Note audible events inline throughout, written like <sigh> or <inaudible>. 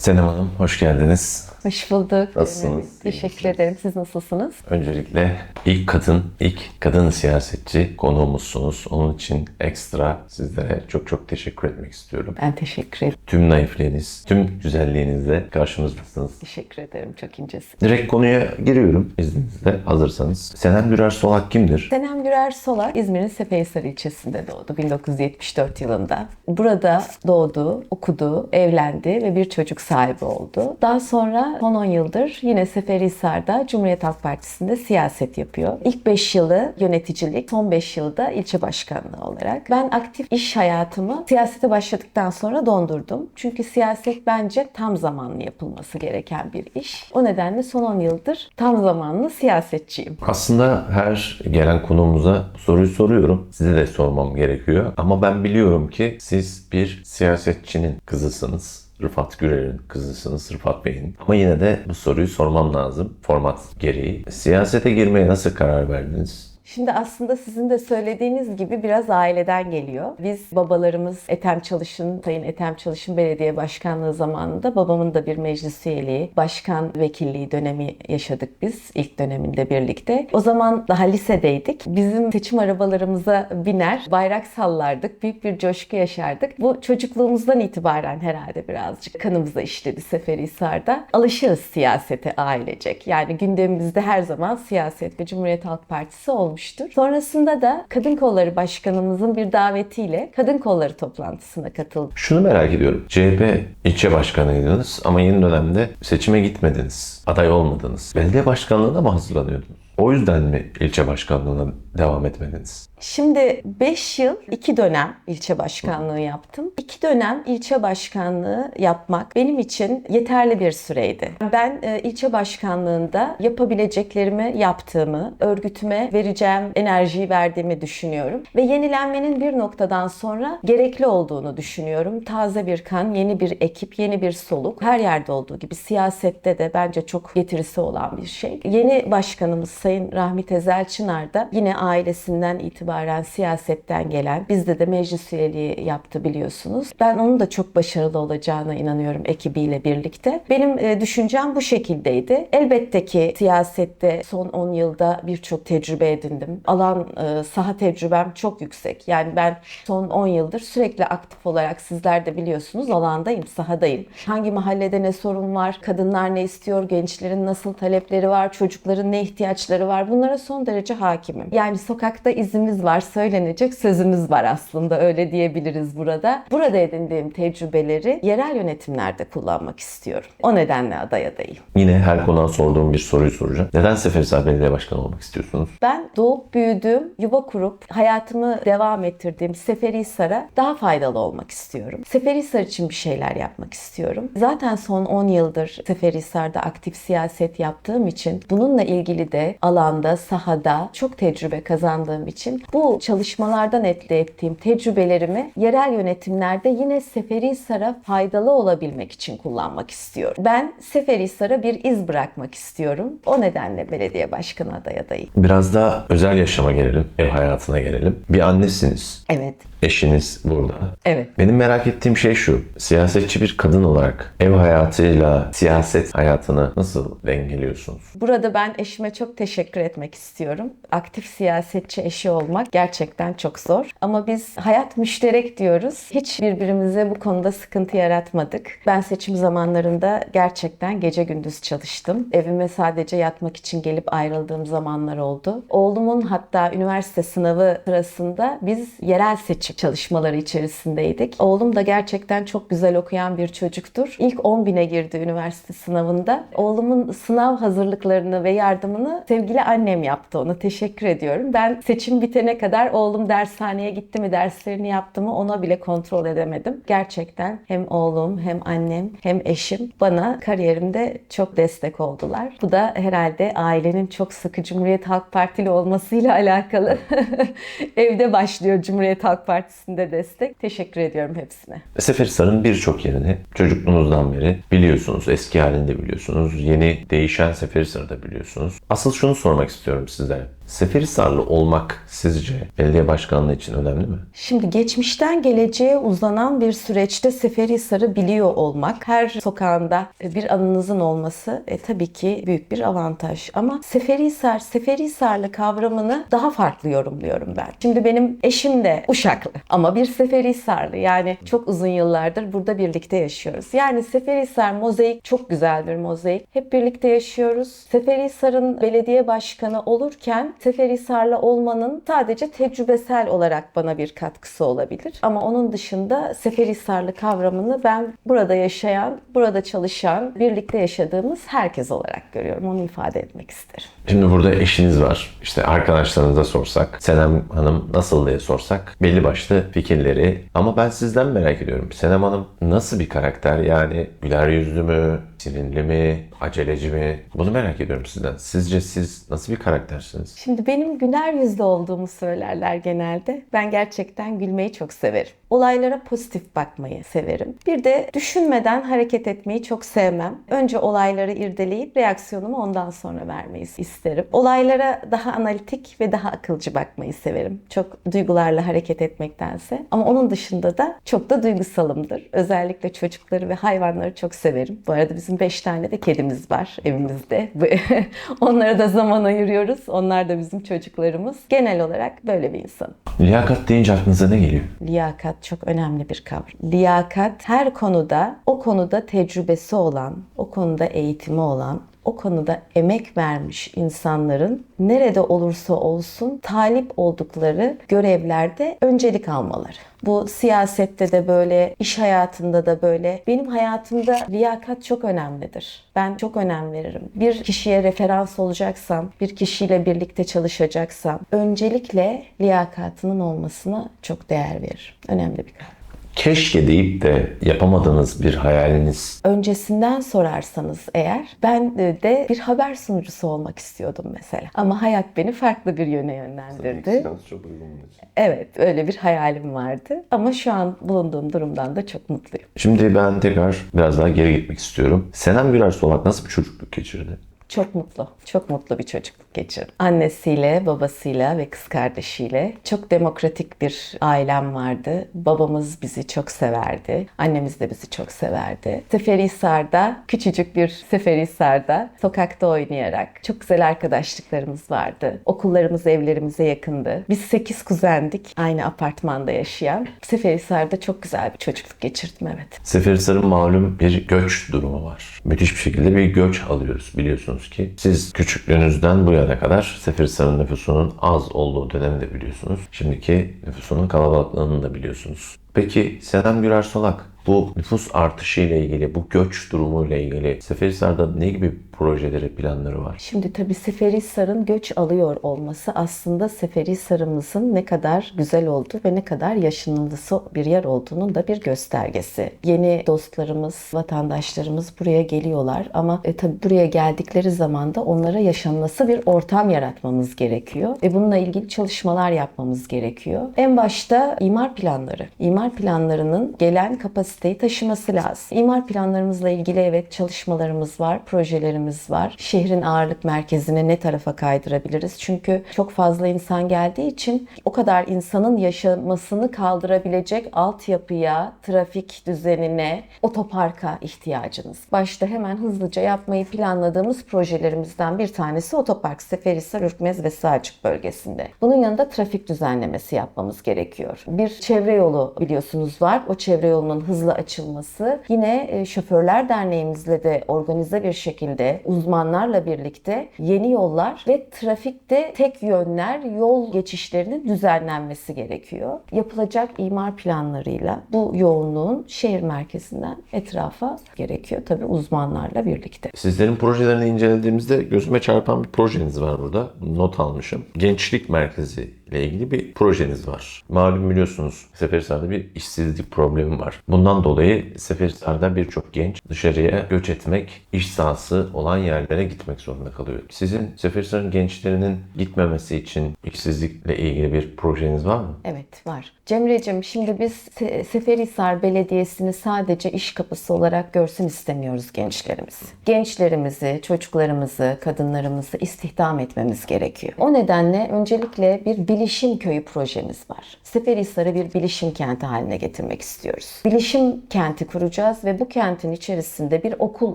Senem Hanım hoş geldiniz. Hoş bulduk. Nasılsınız? Teşekkür ederim. Siz nasılsınız? Öncelikle ilk kadın, ilk kadın siyasetçi konuğumuzsunuz. Onun için ekstra sizlere çok çok teşekkür etmek istiyorum. Ben teşekkür ederim. Tüm naifliğiniz, tüm güzelliğinizle karşımızdasınız. Teşekkür ederim. Çok incesin. Direkt konuya giriyorum izninizle hazırsanız. Senem Gürer Solak kimdir? Senem Gürer Solak İzmir'in Seferihisar ilçesinde doğdu 1974 yılında. Burada doğdu, okudu, evlendi ve bir çocuk sahibi oldu. Daha sonra son 10 yıldır yine Seferihisar'da Cumhuriyet Halk Partisi'nde siyaset yapıyor. İlk 5 yılı yöneticilik, son 5 yılda ilçe başkanlığı olarak. Ben aktif iş hayatımı siyasete başladıktan sonra dondurdum. Çünkü siyaset bence tam zamanlı yapılması gereken bir iş. O nedenle son 10 yıldır tam zamanlı siyasetçiyim. Aslında her gelen konuğumuza soruyu soruyorum. Size de sormam gerekiyor. Ama ben biliyorum ki siz bir siyasetçinin kızısınız. Rıfat Gürer'in kızısınız, Rıfat Bey'in. Ama yine de bu soruyu sormam lazım format gereği. Siyasete girmeye nasıl karar verdiniz? Şimdi aslında sizin de söylediğiniz gibi biraz aileden geliyor. Biz babalarımız Ethem Çalışın, Sayın Ethem Çalışın Belediye Başkanlığı zamanında babamın da bir meclis üyeliği, başkan vekilliği dönemi yaşadık biz ilk döneminde birlikte. O zaman daha lisedeydik. Bizim seçim arabalarımıza biner, bayrak sallardık, büyük bir coşku yaşardık. Bu çocukluğumuzdan itibaren herhalde birazcık kanımıza işledi Seferihisar'da. Alışığız siyasete ailecek. Yani gündemimizde her zaman siyaset ve Cumhuriyet Halk Partisi olmuştur. Sonrasında da Kadın Kolları Başkanımızın bir davetiyle Kadın Kolları toplantısına katıldım. Şunu merak ediyorum. CHP ilçe başkanıydınız ama yeni dönemde seçime gitmediniz. Aday olmadınız. Belediye başkanlığına mı hazırlanıyordunuz? O yüzden mi ilçe başkanlığına devam etmediniz? Şimdi 5 yıl 2 dönem ilçe başkanlığı yaptım. 2 dönem ilçe başkanlığı yapmak benim için yeterli bir süreydi. Ben e, ilçe başkanlığında yapabileceklerimi yaptığımı, örgütüme vereceğim enerjiyi verdiğimi düşünüyorum. Ve yenilenmenin bir noktadan sonra gerekli olduğunu düşünüyorum. Taze bir kan, yeni bir ekip, yeni bir soluk. Her yerde olduğu gibi siyasette de bence çok getirisi olan bir şey. Yeni başkanımız Sayın Rahmi Tezel Çınar da yine ailesinden itibaren siyasetten gelen, bizde de meclis üyeliği yaptı biliyorsunuz. Ben onun da çok başarılı olacağına inanıyorum ekibiyle birlikte. Benim e, düşüncem bu şekildeydi. Elbette ki siyasette son 10 yılda birçok tecrübe edindim. Alan e, saha tecrübem çok yüksek. Yani ben son 10 yıldır sürekli aktif olarak sizler de biliyorsunuz alandayım, sahadayım. Hangi mahallede ne sorun var, kadınlar ne istiyor, gençlerin nasıl talepleri var, çocukların ne ihtiyaçları var bunlara son derece hakimim. Yani sokakta izimiz var, söylenecek sözümüz var aslında öyle diyebiliriz burada. Burada edindiğim tecrübeleri yerel yönetimlerde kullanmak istiyorum. O nedenle aday adayım. Yine her konuğa sorduğum bir soruyu soracağım. Neden Seferihisar Belediye Başkanı olmak istiyorsunuz? Ben doğup büyüdüğüm, yuva kurup hayatımı devam ettirdiğim Seferihisar'a daha faydalı olmak istiyorum. Seferihisar için bir şeyler yapmak istiyorum. Zaten son 10 yıldır Seferihisar'da aktif siyaset yaptığım için bununla ilgili de alanda, sahada çok tecrübe kazandığım için bu çalışmalardan elde ettiğim tecrübelerimi yerel yönetimlerde yine Seferihisar'a faydalı olabilmek için kullanmak istiyorum. Ben Seferihisar'a bir iz bırakmak istiyorum. O nedenle belediye başkanı aday adayım. Biraz da özel yaşama gelelim, ev hayatına gelelim. Bir annesiniz, Evet. eşiniz burada. Evet. Benim merak ettiğim şey şu. Siyasetçi bir kadın olarak ev hayatıyla siyaset hayatını nasıl dengeliyorsunuz? Burada ben eşime çok teşekkür etmek istiyorum. Aktif siyasetçi eşi olmak gerçekten çok zor. Ama biz hayat müşterek diyoruz. Hiç birbirimize bu konuda sıkıntı yaratmadık. Ben seçim zamanlarında gerçekten gece gündüz çalıştım. Evime sadece yatmak için gelip ayrıldığım zamanlar oldu. Oğlumun hatta üniversite sınavı sırasında biz yerel seçim çalışmaları içerisindeydik. Oğlum da gerçekten çok güzel okuyan bir çocuktur. İlk 10 bine girdi üniversite sınavında. Oğlumun sınav hazırlıklarını ve yardımını sevgili annem yaptı ona. Teşekkür ediyorum. Ben seçim bitene kadar oğlum dershaneye gitti mi, derslerini yaptı mı ona bile kontrol edemedim. Gerçekten hem oğlum hem annem hem eşim bana kariyerimde çok destek oldular. Bu da herhalde ailenin çok sıkı Cumhuriyet Halk Partili olmasıyla alakalı. <laughs> Evde başlıyor Cumhuriyet Halk Partisi'nde destek. Teşekkür ediyorum hepsine. Seferihisar'ın birçok yerini çocukluğunuzdan beri biliyorsunuz. Eski halinde biliyorsunuz. Yeni değişen Seferihisar'ı da biliyorsunuz. Asıl şunu sormak istiyorum sizlere. Seferihisar Seferihisarlı olmak sizce belediye başkanlığı için önemli mi? Şimdi geçmişten geleceğe uzanan bir süreçte Seferihisar'ı biliyor olmak, her sokağında bir anınızın olması e, tabii ki büyük bir avantaj. Ama Seferihisar, Seferihisarlı kavramını daha farklı yorumluyorum ben. Şimdi benim eşim de Uşaklı ama bir Seferihisarlı. Yani çok uzun yıllardır burada birlikte yaşıyoruz. Yani Seferihisar mozaik çok güzel bir mozaik. Hep birlikte yaşıyoruz. Seferihisar'ın belediye başkanı olurken Seferihisarlı olmanın sadece tecrübesel olarak bana bir katkısı olabilir. Ama onun dışında Seferihisarlı kavramını ben burada yaşayan, burada çalışan, birlikte yaşadığımız herkes olarak görüyorum. Onu ifade etmek isterim. Şimdi burada eşiniz var. İşte arkadaşlarınıza sorsak, Senem Hanım nasıl diye sorsak belli başlı fikirleri. Ama ben sizden merak ediyorum. Senem Hanım nasıl bir karakter? Yani güler yüzlü mü, sinirli mi, aceleci mi? Bunu merak ediyorum sizden. Sizce siz nasıl bir karaktersiniz? Şimdi benim güler yüzlü olduğumu söylerler genelde. Ben gerçekten gülmeyi çok severim. Olaylara pozitif bakmayı severim. Bir de düşünmeden hareket etmeyi çok sevmem. Önce olayları irdeleyip reaksiyonumu ondan sonra vermeyi isterim. Olaylara daha analitik ve daha akılcı bakmayı severim. Çok duygularla hareket etmektense. Ama onun dışında da çok da duygusalımdır. Özellikle çocukları ve hayvanları çok severim. Bu arada bizim beş tane de kedimiz var evimizde. <laughs> Onlara da zaman ayırıyoruz. Onlar da bizim çocuklarımız. Genel olarak böyle bir insanım. Liyakat deyince aklınıza ne geliyor? Liyakat çok önemli bir kavram. Liyakat her konuda, o konuda tecrübesi olan, o konuda eğitimi olan, o konuda emek vermiş insanların nerede olursa olsun talip oldukları görevlerde öncelik almaları. Bu siyasette de böyle, iş hayatında da böyle. Benim hayatımda liyakat çok önemlidir. Ben çok önem veririm. Bir kişiye referans olacaksam, bir kişiyle birlikte çalışacaksam öncelikle liyakatının olmasına çok değer veririm. Önemli bir kavram. Keşke deyip de yapamadığınız bir hayaliniz Öncesinden sorarsanız eğer ben de bir haber sunucusu olmak istiyordum mesela. Ama hayat beni farklı bir yöne yönlendirdi. çok uygun Evet öyle bir hayalim vardı. Ama şu an bulunduğum durumdan da çok mutluyum. Şimdi ben tekrar biraz daha geri gitmek istiyorum. Senem Güler Solak nasıl bir çocukluk geçirdi? Çok mutlu, çok mutlu bir çocukluk geçirdim. Annesiyle, babasıyla ve kız kardeşiyle çok demokratik bir ailem vardı. Babamız bizi çok severdi. Annemiz de bizi çok severdi. Seferihisar'da, küçücük bir Seferihisar'da sokakta oynayarak çok güzel arkadaşlıklarımız vardı. Okullarımız evlerimize yakındı. Biz sekiz kuzendik aynı apartmanda yaşayan. Seferihisar'da çok güzel bir çocukluk geçirdim evet. Seferihisar'ın malum bir göç durumu var. Müthiş bir şekilde bir göç alıyoruz biliyorsunuz ki. Siz küçüklüğünüzden bu yana kadar Seferihisar'ın nüfusunun az olduğu dönemi de biliyorsunuz. Şimdiki nüfusunun kalabalıklığını da biliyorsunuz. Peki Senem Güler Solak bu nüfus artışı ile ilgili, bu göç durumu ile ilgili Seferihisar'da ne gibi projeleri, planları var? Şimdi tabii Seferihisar'ın göç alıyor olması aslında Seferihisar'ımızın ne kadar güzel olduğu ve ne kadar yaşanılısı bir yer olduğunun da bir göstergesi. Yeni dostlarımız, vatandaşlarımız buraya geliyorlar ama e, tabii buraya geldikleri zaman da onlara yaşanması bir ortam yaratmamız gerekiyor ve bununla ilgili çalışmalar yapmamız gerekiyor. En başta imar planları. İmar planlarının gelen kapasiteyi taşıması lazım. İmar planlarımızla ilgili evet çalışmalarımız var, projelerimiz var. Şehrin ağırlık merkezine ne tarafa kaydırabiliriz? Çünkü çok fazla insan geldiği için o kadar insanın yaşamasını kaldırabilecek altyapıya, trafik düzenine, otoparka ihtiyacınız. Başta hemen hızlıca yapmayı planladığımız projelerimizden bir tanesi otopark Seferihisar, Ürkmez ve Sığacık bölgesinde. Bunun yanında trafik düzenlemesi yapmamız gerekiyor. Bir çevre yolu biliyorsunuz var. O çevre yolunun hızlı açılması yine e, Şoförler Derneğimizle de organize bir şekilde uzmanlarla birlikte yeni yollar ve trafikte tek yönler yol geçişlerinin düzenlenmesi gerekiyor. Yapılacak imar planlarıyla bu yoğunluğun şehir merkezinden etrafa gerekiyor. Tabii uzmanlarla birlikte. Sizlerin projelerini incelediğimizde gözüme çarpan bir projeniz var burada. Not almışım. Gençlik Merkezi ile ilgili bir projeniz var. Malum biliyorsunuz Seferihisar'da bir işsizlik problemi var. Bundan dolayı Seferihisar'da birçok genç dışarıya göç etmek, iş sahası olan yerlere gitmek zorunda kalıyor. Sizin Seferihisar'ın gençlerinin gitmemesi için işsizlikle ilgili bir projeniz var mı? Evet var. Cemre'cim şimdi biz Se- Seferihisar Belediyesi'ni sadece iş kapısı olarak görsün istemiyoruz gençlerimiz. Gençlerimizi, çocuklarımızı, kadınlarımızı istihdam etmemiz gerekiyor. O nedenle öncelikle bir bilişim köyü projemiz var. Seferihisar'ı bir bilişim kenti haline getirmek istiyoruz. Bilişim kenti kuracağız ve bu kentin içerisinde bir okul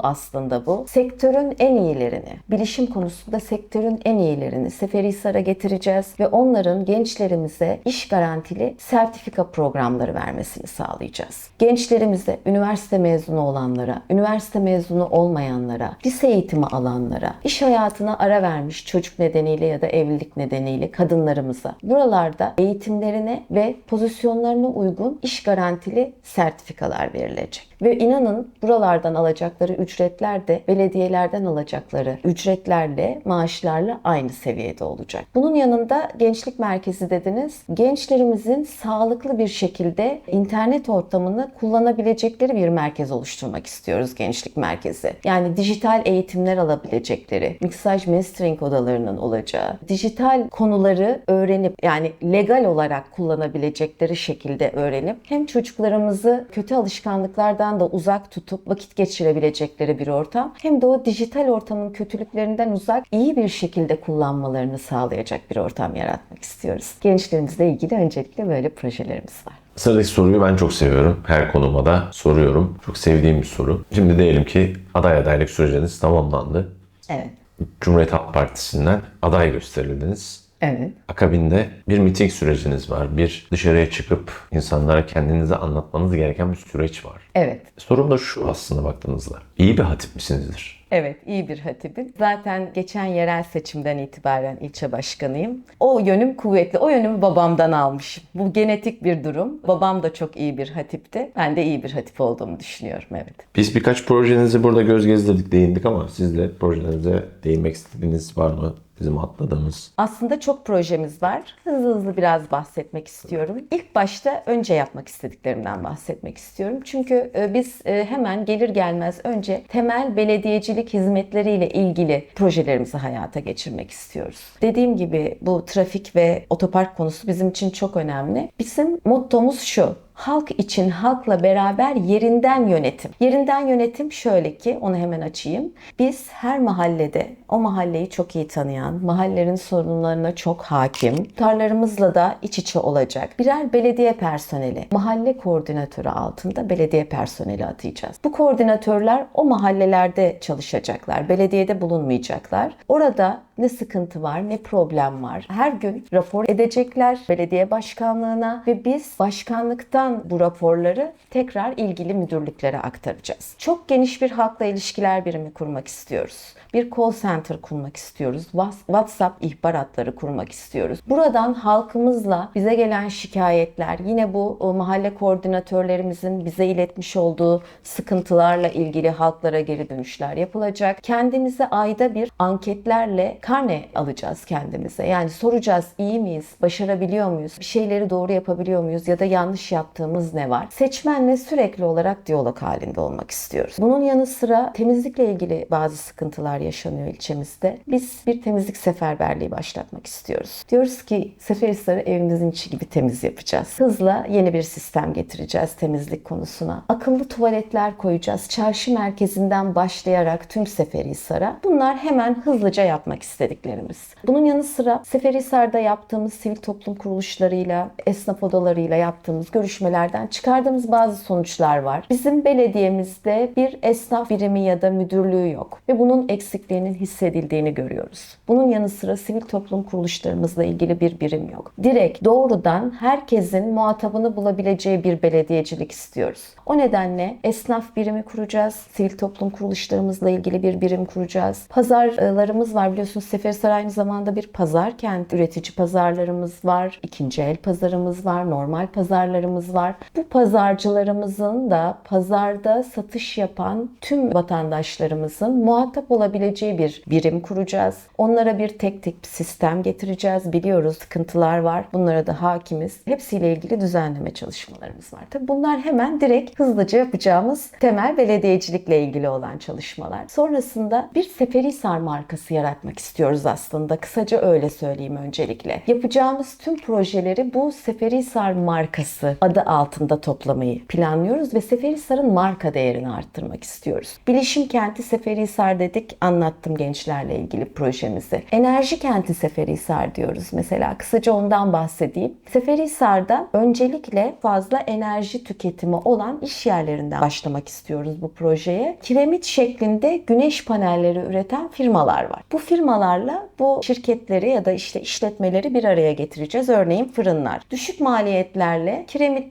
aslında bu. Sektörün en iyilerini, bilişim konusunda sektörün en iyilerini Seferihisar'a getireceğiz ve onların gençlerimize iş garantili sertifika programları vermesini sağlayacağız. Gençlerimize, üniversite mezunu olanlara, üniversite mezunu olmayanlara, lise eğitimi alanlara, iş hayatına ara vermiş çocuk nedeniyle ya da evlilik nedeniyle kadınlarımıza buralarda eğitimlerine ve pozisyonlarına uygun iş garantili sertifikalar verilecek. Ve inanın buralardan alacakları ücretler de belediyelerden alacakları ücretlerle, maaşlarla aynı seviyede olacak. Bunun yanında gençlik merkezi dediniz. Gençlerimizin sağlıklı bir şekilde internet ortamını kullanabilecekleri bir merkez oluşturmak istiyoruz gençlik merkezi. Yani dijital eğitimler alabilecekleri, miksaj mastering odalarının olacağı, dijital konuları öğrenip yani legal olarak kullanabilecekleri şekilde öğrenip hem çocuklarımızı kötü alışkanlıklardan da uzak tutup vakit geçirebilecekleri bir ortam hem de o dijital ortamın kötülüklerinden uzak iyi bir şekilde kullanmalarını sağlayacak bir ortam yaratmak istiyoruz. Gençlerimizle ilgili öncelikle böyle projelerimiz var. Sıradaki soruyu ben çok seviyorum. Her konuma da soruyorum. Çok sevdiğim bir soru. Şimdi diyelim ki aday adaylık süreciniz tamamlandı. Evet. Cumhuriyet Halk Partisi'nden aday gösterildiniz. Evet. Akabinde bir miting süreciniz var. Bir dışarıya çıkıp insanlara kendinizi anlatmanız gereken bir süreç var. Evet. Sorum da şu aslında baktığınızda. İyi bir hatip misinizdir? Evet, iyi bir hatibim. Zaten geçen yerel seçimden itibaren ilçe başkanıyım. O yönüm kuvvetli. O yönümü babamdan almışım. Bu genetik bir durum. Babam da çok iyi bir hatipti. Ben de iyi bir hatip olduğumu düşünüyorum, evet. Biz birkaç projenizi burada göz gezdirdik, değindik ama siz de projenize değinmek istediğiniz var mı? Bizim atladığımız. Aslında çok projemiz var. Hızlı hızlı biraz bahsetmek istiyorum. İlk başta önce yapmak istediklerimden bahsetmek istiyorum. Çünkü e, biz e, hemen gelir gelmez önce temel belediyecilik hizmetleriyle ilgili projelerimizi hayata geçirmek istiyoruz. Dediğim gibi bu trafik ve otopark konusu bizim için çok önemli. Bizim mottomuz şu. Halk için halkla beraber yerinden yönetim. Yerinden yönetim şöyle ki onu hemen açayım. Biz her mahallede o mahalleyi çok iyi tanıyan, mahallenin sorunlarına çok hakim, muhtarlarımızla da iç içe olacak birer belediye personeli, mahalle koordinatörü altında belediye personeli atayacağız. Bu koordinatörler o mahallelerde çalışacaklar, belediyede bulunmayacaklar. Orada ne sıkıntı var, ne problem var. Her gün rapor edecekler belediye başkanlığına ve biz başkanlıktan bu raporları tekrar ilgili müdürlüklere aktaracağız. Çok geniş bir halkla ilişkiler birimi kurmak istiyoruz. Bir call center kurmak istiyoruz. WhatsApp ihbar hatları kurmak istiyoruz. Buradan halkımızla bize gelen şikayetler, yine bu mahalle koordinatörlerimizin bize iletmiş olduğu sıkıntılarla ilgili halklara geri dönüşler yapılacak. Kendimize ayda bir anketlerle karne alacağız kendimize. Yani soracağız iyi miyiz, başarabiliyor muyuz, bir şeyleri doğru yapabiliyor muyuz ya da yanlış yaptığımız ne var? Seçmenle sürekli olarak diyalog halinde olmak istiyoruz. Bunun yanı sıra temizlikle ilgili bazı sıkıntılar yaşanıyor ilçemizde. Biz bir temizlik seferberliği başlatmak istiyoruz. Diyoruz ki Seferihisar'ı evimizin içi gibi temiz yapacağız. Hızla yeni bir sistem getireceğiz temizlik konusuna. Akıllı tuvaletler koyacağız. Çarşı merkezinden başlayarak tüm Seferihisar'a. Bunlar hemen hızlıca yapmak istediklerimiz. Bunun yanı sıra Seferihisar'da yaptığımız sivil toplum kuruluşlarıyla, esnaf odalarıyla yaptığımız görüşmelerden çıkardığımız bazı sonuçlar var. Bizim belediyemizde bir esnaf birimi ya da müdürlüğü yok ve bunun eksikliğinin hissedildiğini görüyoruz. Bunun yanı sıra sivil toplum kuruluşlarımızla ilgili bir birim yok. Direkt doğrudan herkesin muhatabını bulabileceği bir belediyecilik istiyoruz. O nedenle esnaf birimi kuracağız. Sivil toplum kuruluşlarımızla ilgili bir birim kuracağız. Pazarlarımız var biliyorsunuz Seferihisar aynı zamanda bir pazar kent. Üretici pazarlarımız var, ikinci el pazarımız var, normal pazarlarımız var. Var. Bu pazarcılarımızın da pazarda satış yapan tüm vatandaşlarımızın muhatap olabileceği bir birim kuracağız. Onlara bir tek tek sistem getireceğiz. Biliyoruz sıkıntılar var. Bunlara da hakimiz. Hepsiyle ilgili düzenleme çalışmalarımız var. Tabii bunlar hemen direkt hızlıca yapacağımız temel belediyecilikle ilgili olan çalışmalar. Sonrasında bir Seferihisar markası yaratmak istiyoruz aslında. Kısaca öyle söyleyeyim öncelikle. Yapacağımız tüm projeleri bu Seferihisar markası adı altında toplamayı planlıyoruz ve Seferihisar'ın marka değerini arttırmak istiyoruz. Bilişim kenti Seferihisar dedik, anlattım gençlerle ilgili projemizi. Enerji kenti Seferihisar diyoruz mesela. Kısaca ondan bahsedeyim. Seferihisar'da öncelikle fazla enerji tüketimi olan iş yerlerinden başlamak istiyoruz bu projeye. Kiremit şeklinde güneş panelleri üreten firmalar var. Bu firmalarla bu şirketleri ya da işte işletmeleri bir araya getireceğiz. Örneğin fırınlar. Düşük maliyetlerle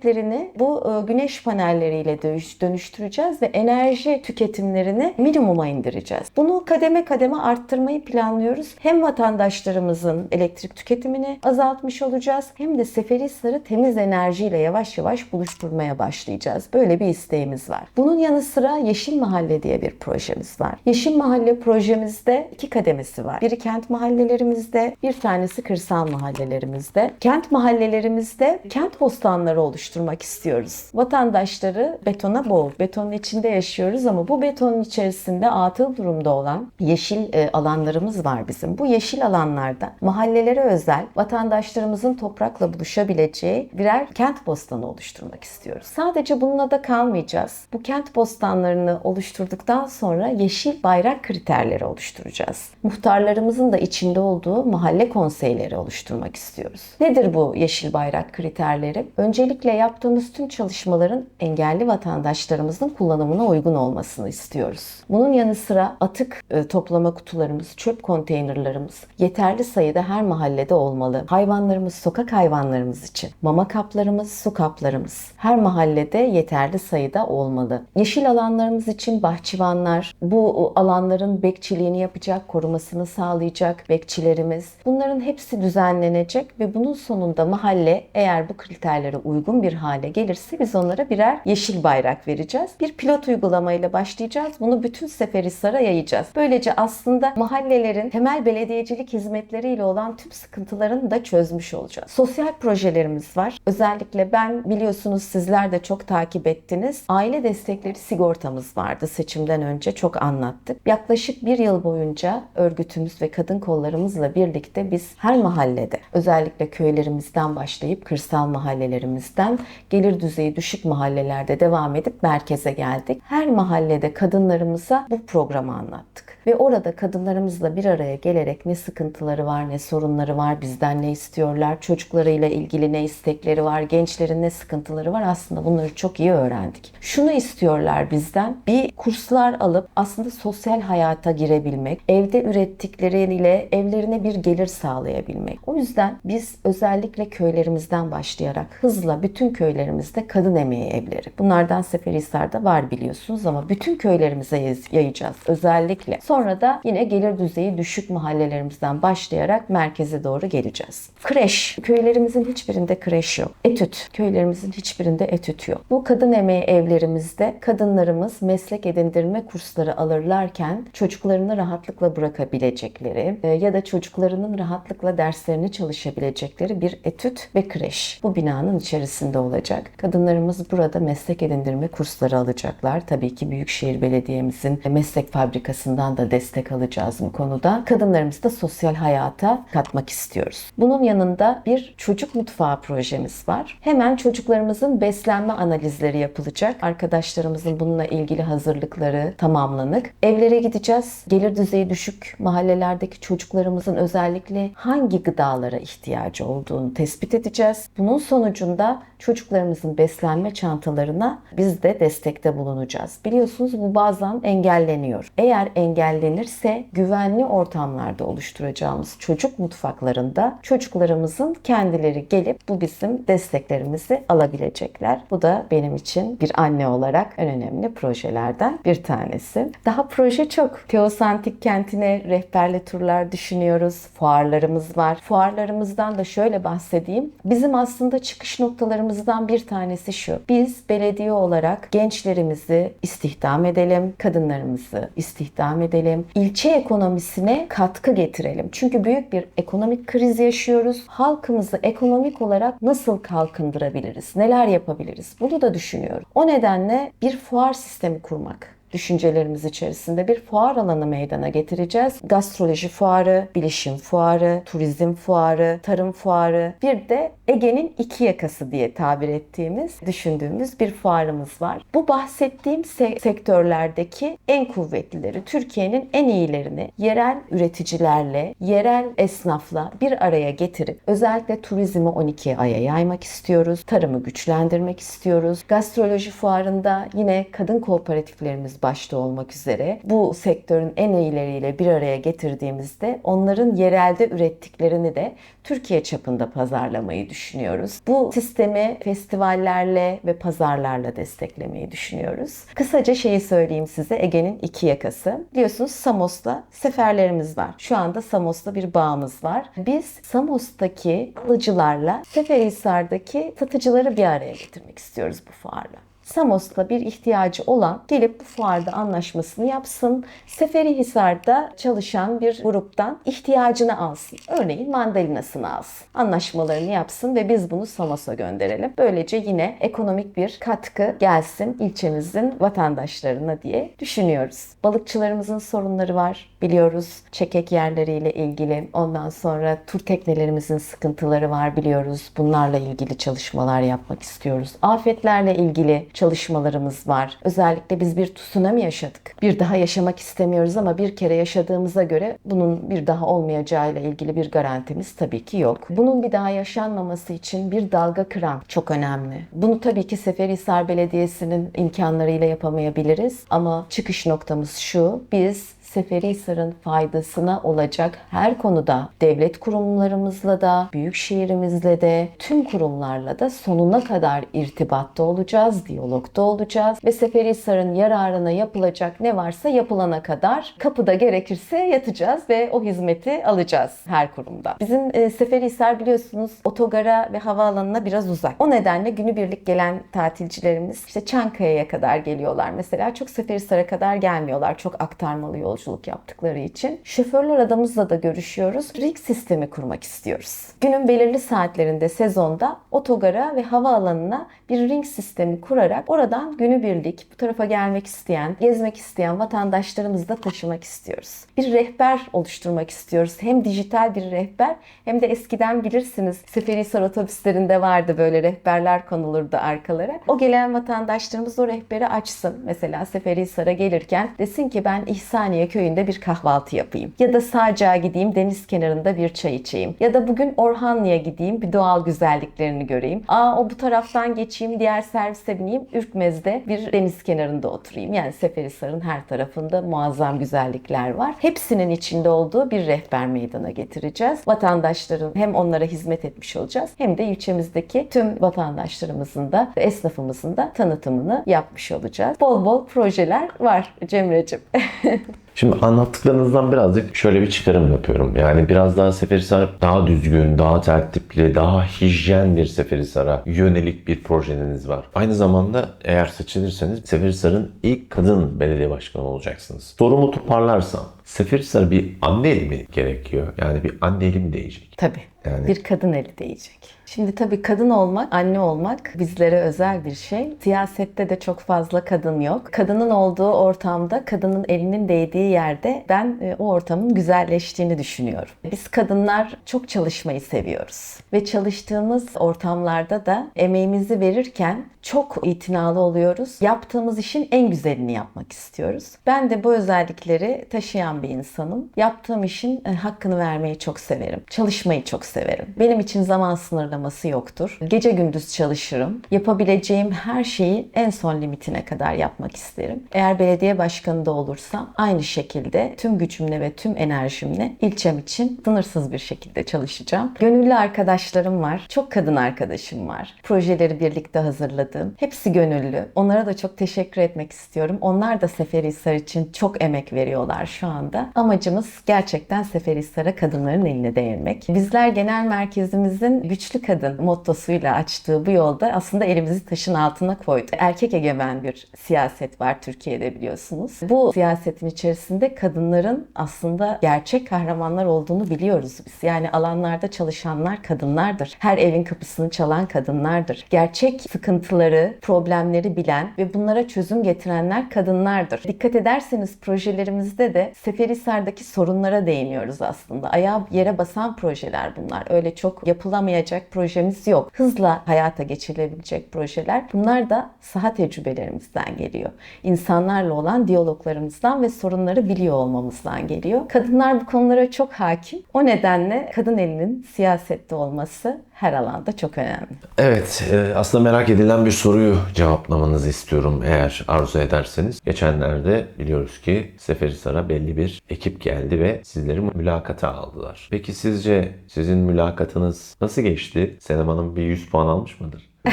kiremitlerini bu e, güneş panelleriyle dönüş- dönüştüreceğiz ve enerji tüketimlerini minimuma indireceğiz. Bunu kademe kademe arttırmayı planlıyoruz. Hem vatandaşlarımızın elektrik tüketimini azaltmış olacağız hem de Seferihisar'ı temiz enerjiyle yavaş yavaş buluşturmaya başlayacağız. Böyle bir isteğimiz var. Bunun yanı sıra Yeşil Mahalle diye bir projemiz var. Yeşil Mahalle projemizde iki kademesi var. Biri kent mahallelerimizde, bir tanesi kırsal mahallelerimizde. Kent mahallelerimizde kent bostanları oluşturmak istiyoruz. Vatandaşları betona boğ, betonun içinde yaşıyoruz ama bu betonun içerisinde atıl durumda olan yeşil e, alanlarımız var bizim. Bu yeşil alanlarda mahallelere özel vatandaşlarımızın toprakla buluşabileceği birer kent bostanı oluşturmak istiyoruz. Sadece bununla da kalmayacağız. Bu kent bostanlarını oluşturduktan sonra yeşil bayrak kriterleri oluşturacağız. Muhtarlarımızın da içinde olduğu mahalle konseyleri oluşturmak istiyoruz. Nedir bu yeşil bayrak kriterleri? Öncelikle yaptığımız tüm çalışmaların engelli vatandaşlarımızın kullanımına uygun olmasını istiyoruz. Bunun yanı sıra atık e, toplama kutularımız, çöp konteynerlarımız yeterli sayıda her mahallede olmalı. Hayvanlarımız, sokak hayvanlarımız için mama kaplarımız, su kaplarımız her mahallede yeterli sayıda olmalı. Yeşil alanlarımız için bahçıvanlar, bu alanların bekçiliğini yapacak, korumasını sağlayacak bekçilerimiz. Bunların hepsi düzenlenecek ve bunun sonunda mahalle eğer bu kriterlere uygun bir hale gelirse biz onlara birer yeşil bayrak vereceğiz. Bir pilot uygulamayla başlayacağız. Bunu bütün Seferihisar'a yayacağız. Böylece aslında mahallelerin temel belediyecilik hizmetleriyle olan tüm sıkıntılarını da çözmüş olacağız. Sosyal projelerimiz var. Özellikle ben biliyorsunuz sizler de çok takip ettiniz. Aile destekleri sigortamız vardı seçimden önce çok anlattık. Yaklaşık bir yıl boyunca örgütümüz ve kadın kollarımızla birlikte biz her mahallede özellikle köylerimizden başlayıp kırsal mahallelerimizden gelir düzeyi düşük mahallelerde devam edip merkeze geldik. Her mahallede kadınlarımıza bu programı anlattık. Ve orada kadınlarımızla bir araya gelerek ne sıkıntıları var, ne sorunları var, bizden ne istiyorlar, çocuklarıyla ilgili ne istekleri var, gençlerin ne sıkıntıları var aslında bunları çok iyi öğrendik. Şunu istiyorlar bizden, bir kurslar alıp aslında sosyal hayata girebilmek, evde ürettikleriyle evlerine bir gelir sağlayabilmek. O yüzden biz özellikle köylerimizden başlayarak hızla bütün köylerimizde kadın emeği evleri. Bunlardan Seferihisar'da var biliyorsunuz ama bütün köylerimize yay- yayacağız özellikle. Sonra da yine gelir düzeyi düşük mahallelerimizden başlayarak merkeze doğru geleceğiz. Kreş. Köylerimizin hiçbirinde kreş yok. Etüt. Köylerimizin hiçbirinde etüt yok. Bu kadın emeği evlerimizde kadınlarımız meslek edindirme kursları alırlarken çocuklarını rahatlıkla bırakabilecekleri e, ya da çocuklarının rahatlıkla derslerini çalışabilecekleri bir etüt ve kreş. Bu binanın içerisinde olacak. Kadınlarımız burada meslek edindirme kursları alacaklar. Tabii ki Büyükşehir Belediye'mizin meslek fabrikasından da destek alacağız bu konuda. Kadınlarımızı da sosyal hayata katmak istiyoruz. Bunun yanında bir çocuk mutfağı projemiz var. Hemen çocuklarımızın beslenme analizleri yapılacak. Arkadaşlarımızın bununla ilgili hazırlıkları tamamlanık. Evlere gideceğiz. Gelir düzeyi düşük mahallelerdeki çocuklarımızın özellikle hangi gıdalara ihtiyacı olduğunu tespit edeceğiz. Bunun sonucunda çocuklarımızın beslenme çantalarına biz de destekte bulunacağız. Biliyorsunuz bu bazen engelleniyor. Eğer engellenirse güvenli ortamlarda oluşturacağımız çocuk mutfaklarında çocuklarımızın kendileri gelip bu bizim desteklerimizi alabilecekler. Bu da benim için bir anne olarak en önemli projelerden bir tanesi. Daha proje çok. Teosantik kentine rehberli turlar düşünüyoruz. Fuarlarımız var. Fuarlarımızdan da şöyle bahsedeyim. Bizim aslında çıkış noktalarımız amaçlarımızdan bir tanesi şu. Biz belediye olarak gençlerimizi istihdam edelim, kadınlarımızı istihdam edelim, ilçe ekonomisine katkı getirelim. Çünkü büyük bir ekonomik kriz yaşıyoruz. Halkımızı ekonomik olarak nasıl kalkındırabiliriz? Neler yapabiliriz? Bunu da düşünüyorum. O nedenle bir fuar sistemi kurmak düşüncelerimiz içerisinde bir fuar alanı meydana getireceğiz. Gastroloji fuarı, bilişim fuarı, turizm fuarı, tarım fuarı, bir de Ege'nin iki yakası diye tabir ettiğimiz, düşündüğümüz bir fuarımız var. Bu bahsettiğim se- sektörlerdeki en kuvvetlileri, Türkiye'nin en iyilerini yerel üreticilerle, yerel esnafla bir araya getirip özellikle turizmi 12 aya yaymak istiyoruz. Tarımı güçlendirmek istiyoruz. Gastroloji fuarında yine kadın kooperatiflerimiz başta olmak üzere bu sektörün en iyileriyle bir araya getirdiğimizde onların yerelde ürettiklerini de Türkiye çapında pazarlamayı düşünüyoruz. Bu sistemi festivallerle ve pazarlarla desteklemeyi düşünüyoruz. Kısaca şeyi söyleyeyim size Ege'nin iki yakası. Biliyorsunuz Samos'la seferlerimiz var. Şu anda Samos'la bir bağımız var. Biz Samos'taki alıcılarla Seferihisar'daki satıcıları bir araya getirmek istiyoruz bu fuarla. Samos'la bir ihtiyacı olan gelip bu fuarda anlaşmasını yapsın. Seferihisar'da çalışan bir gruptan ihtiyacını alsın. Örneğin mandalinasını alsın. Anlaşmalarını yapsın ve biz bunu Samos'a gönderelim. Böylece yine ekonomik bir katkı gelsin ilçemizin vatandaşlarına diye düşünüyoruz. Balıkçılarımızın sorunları var biliyoruz. Çekek yerleriyle ilgili. Ondan sonra tur teknelerimizin sıkıntıları var biliyoruz. Bunlarla ilgili çalışmalar yapmak istiyoruz. Afetlerle ilgili çalışmalarımız var. Özellikle biz bir tsunami yaşadık. Bir daha yaşamak istemiyoruz ama bir kere yaşadığımıza göre bunun bir daha olmayacağıyla ilgili bir garantimiz tabii ki yok. Bunun bir daha yaşanmaması için bir dalga kıran çok önemli. Bunu tabii ki Seferihisar Belediyesi'nin imkanlarıyla yapamayabiliriz ama çıkış noktamız şu. Biz Seferihisar'ın faydasına olacak her konuda devlet kurumlarımızla da, büyük şehrimizle de, tüm kurumlarla da sonuna kadar irtibatta olacağız, diyalogda olacağız ve Seferihisar'ın yararına yapılacak ne varsa yapılana kadar kapıda gerekirse yatacağız ve o hizmeti alacağız her kurumda. Bizim e, Seferihisar biliyorsunuz otogara ve havaalanına biraz uzak. O nedenle günübirlik gelen tatilcilerimiz işte Çankaya'ya kadar geliyorlar mesela. Çok Seferihisar'a kadar gelmiyorlar. Çok aktarmalı yolculuk yaptıkları için. Şoförler adamızla da görüşüyoruz. Rig sistemi kurmak istiyoruz. Günün belirli saatlerinde sezonda otogara ve havaalanına bir ring sistemi kurarak oradan günübirlik bu tarafa gelmek isteyen, gezmek isteyen vatandaşlarımızı da taşımak istiyoruz. Bir rehber oluşturmak istiyoruz. Hem dijital bir rehber hem de eskiden bilirsiniz Seferihisar otobüslerinde vardı böyle rehberler konulurdu arkalara. O gelen vatandaşlarımız o rehberi açsın. Mesela Seferihisar'a gelirken desin ki ben İhsaniye köyünde bir kahvaltı yapayım. Ya da Sağcak'a gideyim deniz kenarında bir çay içeyim. Ya da bugün Orhanlı'ya gideyim bir doğal güzelliklerini göreyim. Aa o bu taraftan geçeyim diğer servise bineyim Ürkmez'de bir deniz kenarında oturayım. Yani Seferihisar'ın her tarafında muazzam güzellikler var. Hepsinin içinde olduğu bir rehber meydana getireceğiz. Vatandaşların hem onlara hizmet etmiş olacağız hem de ilçemizdeki tüm vatandaşlarımızın da esnafımızın da tanıtımını yapmış olacağız. Bol bol projeler var Cemre'cim. <laughs> Şimdi anlattıklarınızdan birazcık şöyle bir çıkarım yapıyorum. Yani biraz daha Seferihisar daha düzgün, daha tertipli, daha hijyen bir Seferihisar'a yönelik bir projeniz var. Aynı zamanda eğer seçilirseniz Seferihisar'ın ilk kadın belediye başkanı olacaksınız. Sorumu toparlarsam Seferihisar bir anne eli mi gerekiyor? Yani bir anne eli mi değecek? Tabii. Yani- Bir kadın eli değecek. Şimdi tabii kadın olmak, anne olmak bizlere özel bir şey. Siyasette de çok fazla kadın yok. Kadının olduğu ortamda, kadının elinin değdiği yerde ben e, o ortamın güzelleştiğini düşünüyorum. Biz kadınlar çok çalışmayı seviyoruz. Ve çalıştığımız ortamlarda da emeğimizi verirken çok itinalı oluyoruz. Yaptığımız işin en güzelini yapmak istiyoruz. Ben de bu özellikleri taşıyan bir insanım. Yaptığım işin e, hakkını vermeyi çok severim. Çalışmayı çok severim. Benim için zaman sınırlaması yoktur. Gece gündüz çalışırım. Yapabileceğim her şeyi en son limitine kadar yapmak isterim. Eğer belediye başkanı da olursam aynı şekilde tüm gücümle ve tüm enerjimle ilçem için sınırsız bir şekilde çalışacağım. Gönüllü arkadaşlarım var. Çok kadın arkadaşım var. Projeleri birlikte hazırladığım. Hepsi gönüllü. Onlara da çok teşekkür etmek istiyorum. Onlar da Seferihisar için çok emek veriyorlar şu anda. Amacımız gerçekten Seferihisar'a kadınların eline değinmek. Bizler genel merkezimizin güçlü kadın mottosuyla açtığı bu yolda aslında elimizi taşın altına koyduk. Erkek egemen bir siyaset var Türkiye'de biliyorsunuz. Bu siyasetin içerisinde kadınların aslında gerçek kahramanlar olduğunu biliyoruz biz. Yani alanlarda çalışanlar kadınlardır. Her evin kapısını çalan kadınlardır. Gerçek sıkıntıları, problemleri bilen ve bunlara çözüm getirenler kadınlardır. Dikkat ederseniz projelerimizde de Seferihisar'daki sorunlara değiniyoruz aslında. Ayağı yere basan projeler bunlar. Öyle çok yapılamayacak projemiz yok. Hızla hayata geçirilebilecek projeler. Bunlar da saha tecrübelerimizden geliyor. İnsanlarla olan diyaloglarımızdan ve sorunları biliyor olmamızdan geliyor. Kadınlar bu konulara çok hakim. O nedenle kadın elinin siyasette olması her alanda çok önemli. Evet, e, aslında merak edilen bir soruyu cevaplamanızı istiyorum eğer arzu ederseniz. Geçenlerde biliyoruz ki Seferihisar'a belli bir ekip geldi ve sizleri mülakata aldılar. Peki sizce sizin mülakatınız nasıl geçti? Senem Hanım bir 100 puan almış mıdır? <laughs>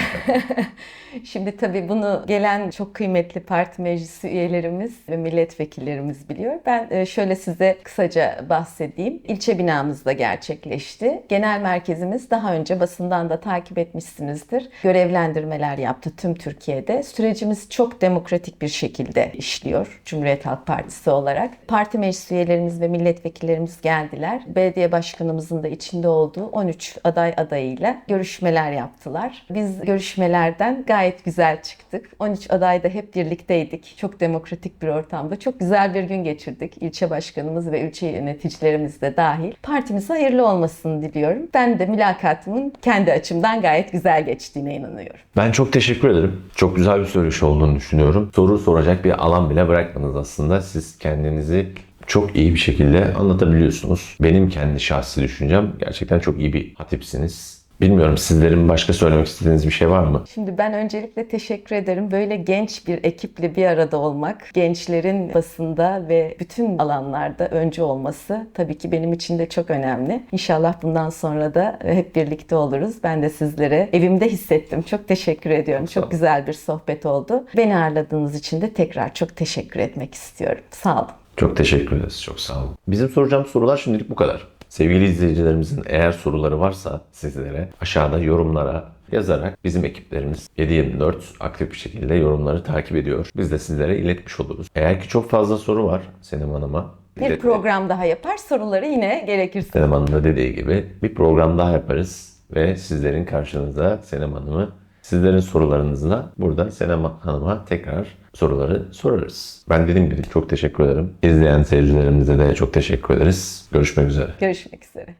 Şimdi tabii bunu gelen çok kıymetli parti meclisi üyelerimiz ve milletvekillerimiz biliyor. Ben e, şöyle size kısaca bahsedeyim. İlçe binamızda gerçekleşti. Genel merkezimiz daha önce basından da takip etmişsinizdir. Görevlendirmeler yaptı tüm Türkiye'de. Sürecimiz çok demokratik bir şekilde işliyor Cumhuriyet Halk Partisi olarak. Parti meclis üyelerimiz ve milletvekillerimiz geldiler. Belediye başkanımızın da içinde olduğu 13 aday adayıyla görüşmeler yaptılar. Biz görüşmelerden gayet güzel çıktık. 13 aday da hep birlikteydik. Çok demokratik bir ortamda. Çok güzel bir gün geçirdik. İlçe başkanımız ve ilçe yöneticilerimiz de dahil. Partimize hayırlı olmasını diliyorum. Ben de mülakatımın kendi açımdan gayet güzel geçtiğine inanıyorum. Ben çok teşekkür ederim. Çok güzel bir söyleşi olduğunu düşünüyorum. Soru soracak bir alan bile bırakmadınız aslında. Siz kendinizi çok iyi bir şekilde anlatabiliyorsunuz. Benim kendi şahsi düşüncem gerçekten çok iyi bir hatipsiniz. Bilmiyorum sizlerin başka söylemek istediğiniz bir şey var mı? Şimdi ben öncelikle teşekkür ederim. Böyle genç bir ekiple bir arada olmak, gençlerin basında ve bütün alanlarda öncü olması tabii ki benim için de çok önemli. İnşallah bundan sonra da hep birlikte oluruz. Ben de sizlere evimde hissettim. Çok teşekkür ediyorum. Olun. Çok güzel bir sohbet oldu. Beni ağırladığınız için de tekrar çok teşekkür etmek istiyorum. Sağ olun. Çok teşekkür ederiz. Çok sağ olun. Bizim soracağımız sorular şimdilik bu kadar. Sevgili izleyicilerimizin eğer soruları varsa sizlere aşağıda yorumlara yazarak bizim ekiplerimiz 7/24 aktif bir şekilde yorumları takip ediyor. Biz de sizlere iletmiş oluruz. Eğer ki çok fazla soru var Senem Hanım'a Bir program daha yapar. Soruları yine gerekirse Senem Hanım da dediği gibi bir program daha yaparız ve sizlerin karşınıza Senem Hanım'ı sizlerin sorularınızla burada Senem Hanım'a tekrar soruları sorarız. Ben dediğim gibi çok teşekkür ederim. İzleyen seyircilerimize de çok teşekkür ederiz. Görüşmek üzere. görüşmek üzere.